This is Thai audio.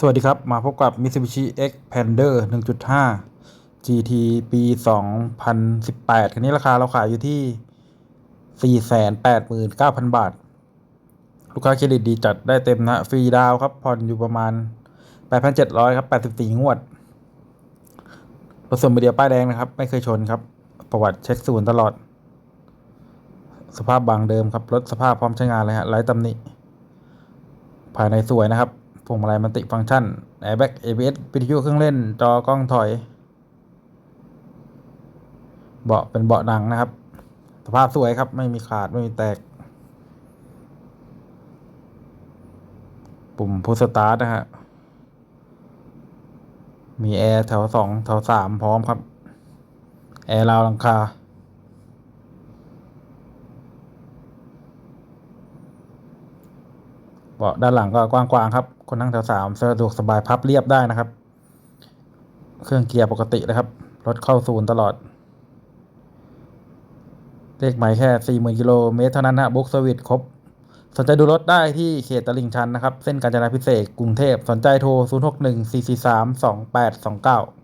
สวัสดีครับ มาพบกับ Mitsubishi Xpander 1.5 GT ปี 2018 คันนี้ราคาเราขายอยู่ที่ 489,000 บาท ลูกค้าเครดิตดีจัดได้เต็มนะ ฟรีดาวครับ ผ่อนอยู่ประมาณ 8,700 ครับ 84 งวดรถส่วนมือเดียวป้ายแดงนะครับ ไม่เคยชนครับ ประวัติเช็คศูนย์ตลอด สภาพบางเดิมครับ รถสภาพพร้อมใช้งานเลยฮะไร้ตำหนิ ภายในสวยนะครับ พวงมาลัยมันติฟังก์ชัน Airbag ABS วิทยุเครื่องเล่น จอกล้องถอย เบาะเป็นเบาะหนังนะครับ สภาพสวยครับ ไม่มีขาดไม่มีแตก ปุ่มพุชสตาร์ทนะฮะ มีแอร์แถวสองแถวสามพร้อมครับ แอร์ราวหลังคาาะด้านหลังก็กว้างๆครับ คนนั่งแถวสามสะดวกสบายพับเรียบได้นะครับ เครื่องเกียร์ปกตินะครับ รถเข้าศูนย์ตลอด เลขหมายแค่ 40,000กิโลเมตรเท่านั้นนะบุ๊กสวิตครบ สนใจดูรถได้ที่เขตตลิ่งชันนะครับ เส้นกาญจนาพิเศษกกรุงเทพ สนใจโทร 061 443 2829